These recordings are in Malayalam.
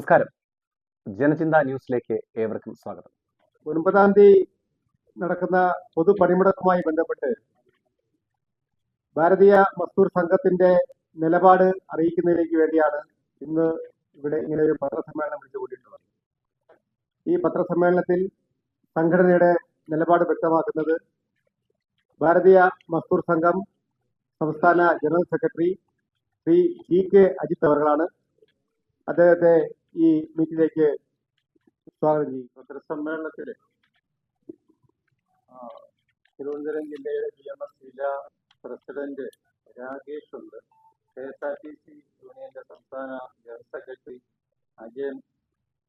നമസ്കാരം. ജനചിന്ത ന്യൂസിലേക്ക് ഏവർക്കും സ്വാഗതം. ഒൻപതാം തീയതി നടക്കുന്ന പൊതു പണിമുടക്കുമായി ബന്ധപ്പെട്ട് ഭാരതീയ മസ്ദൂർ സംഘത്തിന്റെ നിലപാട് അറിയിക്കുന്നതിലേക്ക് വേണ്ടിയാണ് ഇന്ന് ഇവിടെ ഇങ്ങനെ ഒരു പത്രസമ്മേളനം വിളിച്ചു കൂട്ടിയിട്ടുള്ളത് ഈ പത്രസമ്മേളനത്തിൽ സംഘടനയുടെ നിലപാട് വ്യക്തമാക്കുന്നത് ഭാരതീയ മസ്ദൂർ സംഘം സംസ്ഥാന general secretary Shri G K Ajith അവരാണ് അദ്ദേഹത്തെ ഈ മീറ്റിലേക്ക് സ്വാഗതം ചെയ്യും പത്രസമ്മേളനത്തിൽ തിരുവനന്തപുരം ജില്ലയുടെ ബി എം എസ് ജില്ലാ പ്രസിഡന്റ് രാകേഷ് ഉണ്ട്. K S R T C യൂണിയന്റെ സംസ്ഥാന ജനറൽ സെക്രട്ടറി അജയൻ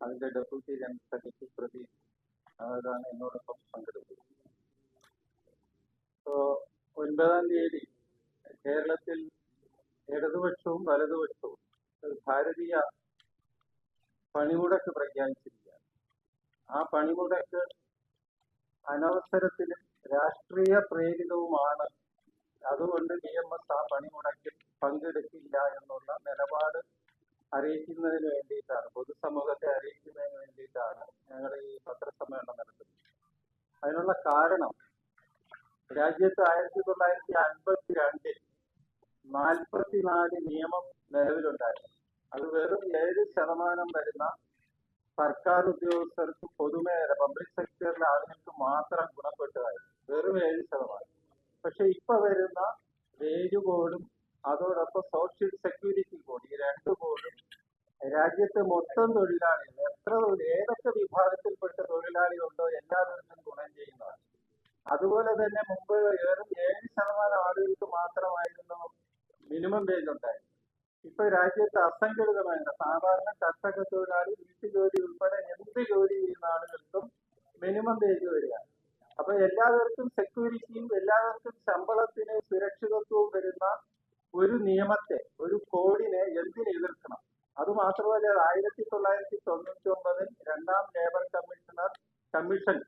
അതിന്റെ ഡെപ്യൂട്ടി ജനറൽ സെക്രട്ടറി പ്രദീപ് അവരാണ് എന്നോടൊപ്പം പങ്കെടുത്തത് ഇപ്പോ ഒൻപതാം തീയതി കേരളത്തിൽ ഇടതുപക്ഷവും വലതുപക്ഷവും ഒരു ഭാരതീയ പണിമുടക്ക് പ്രഖ്യാപിച്ചിരിക്കുകയാണ്. ആ പണിമുടക്ക് അനവസരത്തിലും രാഷ്ട്രീയ പ്രേരിതവുമാണ്. അതുകൊണ്ട് ഡി എം എസ് ആ പണിമുടക്കിൽ പങ്കെടുക്കില്ല എന്നുള്ള നിലപാട് അറിയിക്കുന്നതിന് വേണ്ടിയിട്ടാണ് പൊതുസമൂഹത്തെ അറിയിക്കുന്നതിന് വേണ്ടിയിട്ടാണ് ഞങ്ങൾ ഈ പത്രസമ്മേളനം നടത്തുന്നത്. അതിനുള്ള കാരണം രാജ്യത്ത് ആയിരത്തി തൊള്ളായിരത്തി അൻപത്തി രണ്ടിൽ നാൽപ്പത്തിനാല് നിയമം നിലവിലുണ്ടായിരുന്നു. അത് വെറും ഏഴ് ശതമാനം വരുന്ന സർക്കാർ ഉദ്യോഗസ്ഥർക്ക് പൊതുമേഖല പബ്ലിക് സെക്ടറിലെ ആളുകൾക്ക് മാത്രം ഗുണപ്പെട്ടതായിരുന്നു വെറും ഏഴ് ശതമാനം. പക്ഷെ ഇപ്പൊ വരുന്ന വേജ് കോഡും അതോടൊപ്പം സോഷ്യൽ സെക്യൂരിറ്റി ബോർഡ് ഈ രണ്ട് കോഡും രാജ്യത്തെ മൊത്തം തൊഴിലാളികൾ എത്ര ഏതൊക്കെ വിഭാഗത്തിൽപ്പെട്ട തൊഴിലാളികളുണ്ടോ എല്ലാവർക്കും ഗുണം ചെയ്യുന്നതാണ് അതുപോലെ തന്നെ മുമ്പ് വെറും ഏഴ് ശതമാനം ആളുകൾക്ക് മാത്രമായിരുന്നു മിനിമം വേജ് ഉണ്ടായിരുന്നത്. ഇപ്പൊ രാജ്യത്ത് അസംഘടിതമായ സാധാരണ കർഷക തൊഴിലാളി വീട്ടുജോലി ഉൾപ്പെടെ എന്ത് ജോലി ചെയ്യുന്ന ആളുകൾക്കും മിനിമം വേജ് വരിക അപ്പൊ എല്ലാവർക്കും സെക്യൂരിറ്റിയും എല്ലാവർക്കും ശമ്പളത്തിന് സുരക്ഷിതത്വവും വരുന്ന ഒരു നിയമത്തെ ഒരു കോഡിനെ എന്തിന് എതിർക്കണം? അത് മാത്രമല്ല ആയിരത്തി തൊള്ളായിരത്തി തൊണ്ണൂറ്റി ഒമ്പതിൽ രണ്ടാം ലേബർ കമ്മീഷണർ കമ്മീഷൻ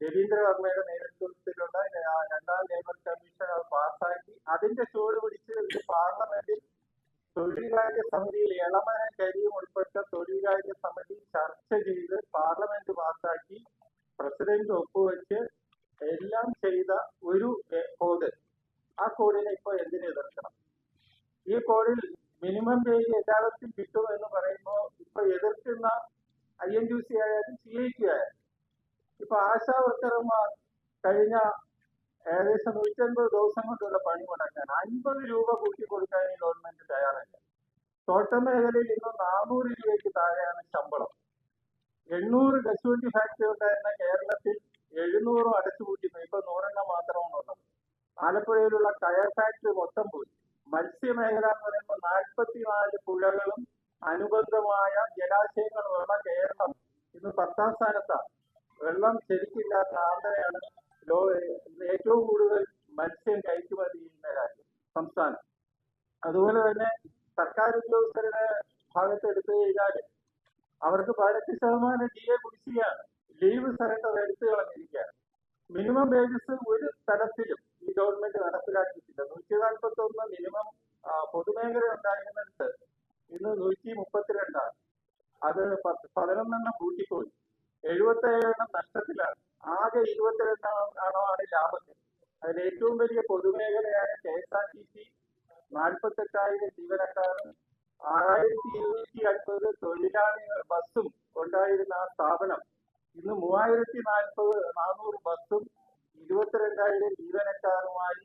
രവീന്ദ്രവർമ്മയുടെ നേതൃത്വത്തിലുള്ള ര- രണ്ടാം ലേബർ കമ്മീഷൻ അത് പാസ്സാക്കി അതിന്റെ ചുവട് പിടിച്ച് പാർലമെന്റിൽ തൊഴിലാളി സമിതിയിൽ ഇളമന കരിയും ഉൾപ്പെട്ട തൊഴിലാളി സമിതി ചർച്ച ചെയ്ത് പാർലമെന്റ് പാസാക്കി പ്രസിഡന്റ് ഒപ്പുവെച്ച് എല്ലാം ചെയ്ത ഒരു കോഡ്. ആ കോഡിനെ ഇപ്പൊ എന്തിനു എതിർക്കണം? ഈ കോഡിൽ മിനിമം വേജ് എല്ലാവർക്കും കിട്ടും എന്ന് പറയുമ്പോൾ ഇപ്പൊ എതിർക്കുന്ന ഐ എൻ യു സി ആയാലും സി ഐ ടി ആയാലും. ഇപ്പൊ ആശാ വർക്കർമാർ കഴിഞ്ഞ ഏകദേശം നൂറ്റൻപത് ദിവസം കൊണ്ടുള്ള പണി മുടക്കാൻ. അൻപത് രൂപ കൂട്ടി കൊടുക്കാൻ ഈ ഗവൺമെന്റ് തയ്യാറല്ല. തോട്ടം മേഖലയിൽ ഇന്ന് നാനൂറ് രൂപയ്ക്ക് താഴെയാണ് ശമ്പളം. എണ്ണൂറ് കശുവണ്ടി ഫാക്ടറി ഉണ്ടായിരുന്ന കേരളത്തിൽ എഴുന്നൂറും അടച്ചുപൂട്ടിപ്പോയി ഇപ്പൊ നൂറെണ്ണം മാത്രമാണ് ഉള്ളത്. ആലപ്പുഴയിലുള്ള കയർ ഫാക്ടറി മൊത്തം പോയി. മത്സ്യമേഖല എന്ന് പറയുമ്പോൾ നാൽപ്പത്തിനാല് പുഴകളും അനുബന്ധമായ ജലാശയങ്ങളുമുള്ള കേരളം ഇന്ന് പത്താം സ്ഥാനത്താണ്. വെള്ളം ശരിക്കില്ലാത്ത ആന്ധ്രയാണ് ഏറ്റവും കൂടുതൽ മത്സ്യം കയറ്റുമതി ചെയ്യുന്ന രാജ്യം സംസ്ഥാനം. അതുപോലെ തന്നെ സർക്കാർ ഉദ്യോഗസ്ഥരുടെ ഭാഗത്ത് എടുത്തു കഴിഞ്ഞാൽ അവർക്ക് പതിനെട്ട് ശതമാനം ഡി എ കുടിശ്ശികയാണ്. ലീവ് സറണ്ടർ എടുത്തു കളഞ്ഞിരിക്കുകയാണ്. മിനിമം വേജസ് ഒരു തലത്തിലും ഈ ഗവൺമെന്റ് നടപ്പിലാക്കിയിട്ടില്ല. നൂറ്റി നാൽപ്പത്തി ഒന്ന് മിനിമം പൊതുമേഖല ഉണ്ടായിരുന്നിടത്ത് ഇന്ന് നൂറ്റി മുപ്പത്തിരണ്ടാണ് അത് പതിനൊന്നെണ്ണം കൂട്ടിപ്പോയി. എഴുപത്തേഴെണ്ണം നഷ്ടത്തിലാണ് ആകെ ലാഭം. അതിൽ ഏറ്റവും വലിയ പൊതുമേഖലയായ K S R T C നാൽപ്പത്തെട്ടായിരം ജീവനക്കാരും ആറായിരത്തി ഇരുന്നൂറ്റി അൻപത് തൊഴിലാളികൾ ബസ്സും ഉണ്ടായിരുന്ന ആ സ്ഥാപനം ഇന്ന് മൂവായിരത്തി നാൽപ്പത് നാനൂറ് ബസ്സും ഇരുപത്തിരണ്ടായിരം ജീവനക്കാരുമായി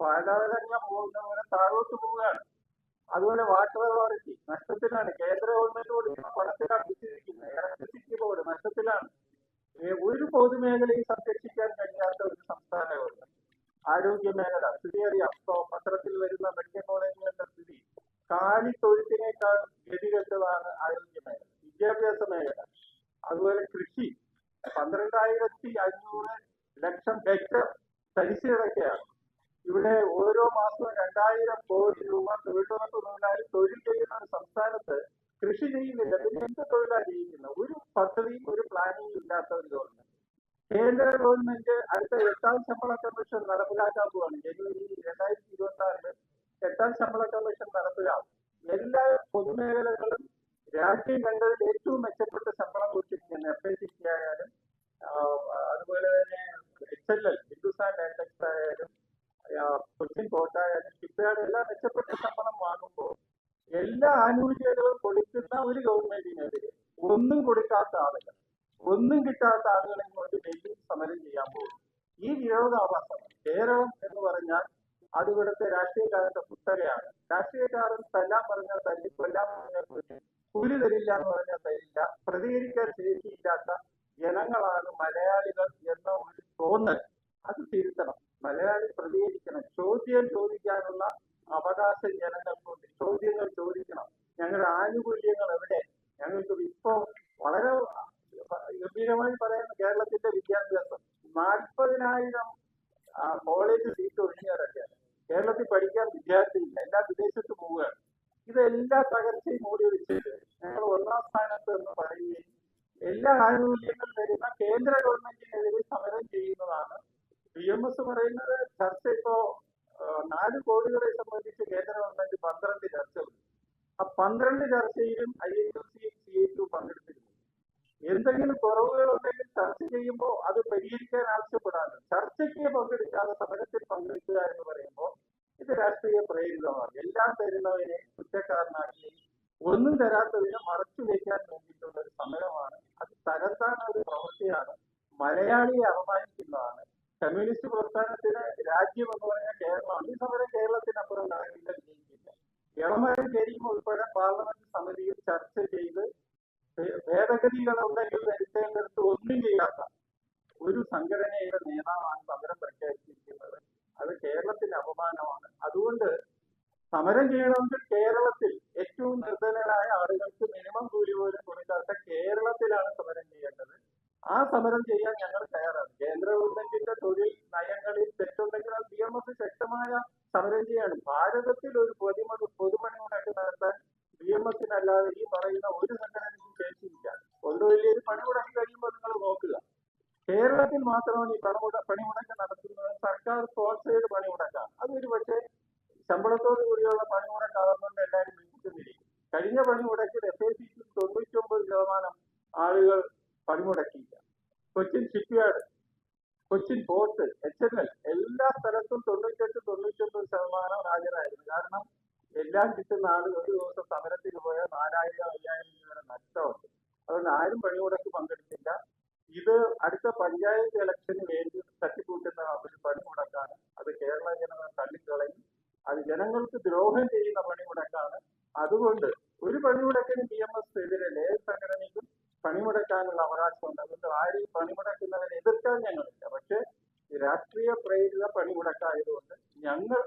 പലതരങ്ങ പോകുന്നവരെ താഴോട്ട് പോവുകയാണ്. അതുപോലെ വാട്ടർ അതോറിറ്റി നഷ്ടത്തിലാണ്. കേന്ദ്ര ഗവൺമെന്റ് കൊടുക്കുന്ന പണത്തിലാണ് വിശ്വസിക്കുന്നത് ഇലക്ട്രിസിറ്റി ബോർഡ് നഷ്ടത്തിലാണ്. ഒരു പൊതുമേഖലയും സംരക്ഷിക്കാൻ കഴിയാത്ത ഒരു സംസ്ഥാന ഗവൺമെന്റ് ആരോഗ്യ മേഖല സ്ഥിതി അറിയാം ഇപ്പൊ പത്രത്തിൽ വരുന്ന മെഡിക്കൽ കോളേജുകളുടെ സ്ഥിതി കാലി തൊഴുത്തിനേക്കാൾ ഗതികെട്ടതാണ് ആരോഗ്യ മേഖല വിദ്യാഭ്യാസ മേഖല. അതുപോലെ കൃഷി പന്ത്രണ്ടായിരത്തി അഞ്ഞൂറ് ലക്ഷം ഹെക്ടർ തരിശു ഇവിടെ ഓരോ മാസവും രണ്ടായിരം കോടി രൂപ തൊഴിലുറപ്പ് തൊഴിലാളി തൊഴിൽ ചെയ്യുന്ന ഒരു സംസ്ഥാനത്ത് കൃഷി ചെയ്യുന്നില്ല. പിന്നെ എന്ത് തൊഴിലാണ് ചെയ്യുന്നത് ഒരു പദ്ധതിയും ഒരു പ്ലാനിങ് ഇല്ലാത്ത തോന്നുന്നു കേന്ദ്ര ഗവൺമെന്റ് അടുത്ത എട്ടാം ശമ്പള കമ്മീഷൻ നടപ്പിലാക്കാൻ പോവാണ്. ജനുവരി രണ്ടായിരത്തി ഇരുപത്തി ആറിൽ എട്ടാം ശമ്പള കമ്മീഷൻ നടപ്പിലാവും. എല്ലാ പൊതുമേഖലകളും രാജ്യം കണ്ടതിൽ ഏറ്റവും മെച്ചപ്പെട്ട ശമ്പളം കുറിച്ചിരിക്കുന്നത് എഫ് ഐ സി സി ആയാലും അതുപോലെ തന്നെ എച്ച് എൽ എൽ ഒന്നും കൊടുക്കാത്ത ആളുകൾ ഒന്നും കിട്ടാത്ത ആളുകളെ കൊണ്ട് ഡൽഹി സമരം ചെയ്യാൻ പോകും ഈ വിരോധാഭാസം കേരളം എന്ന് പറഞ്ഞാൽ അത് ഇവിടുത്തെ രാഷ്ട്രീയക്കാരന്റെ കുത്തകയാണ്. രാഷ്ട്രീയക്കാരൻ തല്ലാൻ പറഞ്ഞാൽ തല്ലി കൊല്ലാൻ പറഞ്ഞാൽ കൊല്ലി കൂലി തരില്ല എന്ന് പറഞ്ഞാൽ തരില്ല പ്രതികരിക്കാൻ ശേഷിയില്ലാത്ത ജനങ്ങളാണ് മലയാളികൾ എന്ന ഒരു തോന്നൽ. അത് തിരുത്തണം. മലയാളി പ്രതികരിക്കണം. ചോദ്യം ചോദിക്കാനുള്ള അവകാശം ജനങ്ങൾക്കുണ്ട്. ചോദ്യങ്ങൾ ചോദിക്കണം. ഞങ്ങളുടെ ആനുകൂല്യങ്ങൾ എവിടെ? ഞങ്ങൾക്ക് ഇപ്പോ വളരെ ഗംഭീരമായി പറയുന്ന കേരളത്തിന്റെ വിദ്യാഭ്യാസം. നാൽപ്പതിനായിരം കോളേജ് സീറ്റ് ഒഴിഞ്ഞവരൊക്കെയാണ് കേരളത്തിൽ പഠിക്കാൻ വിദ്യാർത്ഥിയില്ല എല്ലാം വിദേശത്ത് പോവുകയാണ്. ഇതെല്ലാ തകർച്ചയും മൂടി വെച്ചിട്ട് ഞങ്ങൾ ഒന്നാം സ്ഥാനത്ത് എന്ന് പറയുകയും എല്ലാ ആനുകൂല്യങ്ങളും തരുന്ന കേന്ദ്ര ഗവൺമെന്റിനെതിരെ സമരം ചെയ്യുന്നതാണ്. ബി എം എസ് പറയുന്നത് ചർച്ച ഇപ്പോ നാല് കോടികളെ സംബന്ധിച്ച് കേന്ദ്ര ഗവൺമെന്റ് പന്ത്രണ്ട് ചർച്ചകൾ. ആ പന്ത്രണ്ട് ചർച്ചയിലും I N U C C A to പങ്കെടുത്തിരുന്നു എന്തെങ്കിലും കുറവുകൾ ഉണ്ടെങ്കിൽ ചർച്ച ചെയ്യുമ്പോൾ അത് പരിഹരിക്കാൻ ആവശ്യപ്പെടാതെ ചർച്ചയ്ക്ക് പങ്കെടുക്കാതെ സമരത്തിൽ പങ്കെടുക്കുക എന്ന് പറയുമ്പോൾ ഇത് രാഷ്ട്രീയ പ്രേരിതമാണ്. എല്ലാം തരുന്നവനെ കുറ്റക്കാരനാക്കി ഒന്നും തരാത്തതിനെ മറച്ചു വയ്ക്കാൻ വേണ്ടിയിട്ടുള്ള ഒരു സമരമാണ്. അത് തകർത്താൻ ഒരു പ്രവൃത്തിയാണ്. മലയാളിയെ അപമാനിക്കുന്നതാണ്. കമ്മ്യൂണിസ്റ്റ് പ്രസ്ഥാനത്തിന് രാജ്യം എന്ന് പറഞ്ഞാൽ കേരളമാണ്. ഈ സമരം കേരളത്തിനപ്പുറം നടക്കില്ല. വിജയിക്കില്ല ഇളമരം കരിയും ഉൾപ്പെടെ പാർലമെന്റ് സമിതിയിൽ ചർച്ച ചെയ്ത് ഭേ- ഭേദഗതികൾ ഉണ്ടെങ്കിൽ വരുത്തേണ്ടടുത്ത് ഒന്നും ചെയ്യാത്ത ഒരു സംഘടനയുടെ നേതാവാണ് സമരം പ്രഖ്യാപിച്ചിരിക്കുന്നത്. അത് കേരളത്തിന് അപമാനമാണ്. അതുകൊണ്ട് സമരം ചെയ്യണമെങ്കിൽ കേരളത്തിൽ ഏറ്റവും നിർധനരായ ആളുകൾക്ക് മിനിമം കൂലി പോലും കൊടുക്കാത്ത കേരളത്തിലാണ് സമരം ചെയ്യേണ്ടത്. ആ സമരം ചെയ്യാൻ ഞങ്ങൾ തയ്യാറാണ്. കേന്ദ്ര ഗവൺമെന്റിന്റെ തൊഴിൽ നയങ്ങളിൽ തെറ്റുണ്ടെങ്കിൽ അത് ബി എം എസ് ശക്തമായ സമരം ചെയ്യാണ്. ഭാരതത്തിൽ ഒരു പൊതുമ മാത്രമാണ് ഈ പണമുട പണിമുടക്ക് നടത്തുന്നത്. സർക്കാർ സ്പോൺസേഡ് പണിമുടക്കാണ്. ഒരു പക്ഷേ ശമ്പളത്തോടു കൂടിയുള്ള പണിമുടക്കാകുന്നുണ്ട് എല്ലാവരും വിളിക്കുന്നിരിക്കും കഴിഞ്ഞ പണിമുടക്കിൽ എഫ് ഐ സിക്ക് തൊണ്ണൂറ്റൊമ്പത് ശതമാനം ആളുകൾ പണിമുടക്കിയില്ല. Cochin shipyard Cochin port H N L എല്ലാ സ്ഥലത്തും തൊണ്ണൂറ്റെട്ട് തൊണ്ണൂറ്റൊമ്പത് ശതമാനം ഹാജരായിരുന്നു. കാരണം എല്ലാം കിട്ടുന്ന ആളുകൾ ഒരു ദിവസം സമരത്തിന് പോയാൽ നാലായിരം അയ്യായിരം രൂപ നഷ്ടമുണ്ട്. അതുകൊണ്ട് ആരും പണിമുടക്ക് പങ്കെടുത്തില്ല. ഇത് അടുത്ത പഞ്ചായത്ത് ഇലക്ഷന് വേണ്ടി തട്ടിക്കൂട്ടുന്ന ഒരു പണിമുടക്കാണ് അത് കേരള ജനത തള്ളിക്കളയും. അത് ജനങ്ങൾക്ക് ദ്രോഹം ചെയ്യുന്ന പണിമുടക്കാണ് അതുകൊണ്ട് ഒരു പണിമുടക്കിന് ബി എം എസ് എതിരല്ല ഏത് സംഘടനയ്ക്കും പണിമുടക്കാനുള്ള അവകാശമുണ്ട്. അതുകൊണ്ട് ആരും ഈ പണിമുടക്കുന്നതിനെ എതിർക്കാൻ ഞങ്ങളില്ല. പക്ഷേ ഈ രാഷ്ട്രീയ പ്രേരിത പണിമുടക്കായതുകൊണ്ട് ഞങ്ങൾ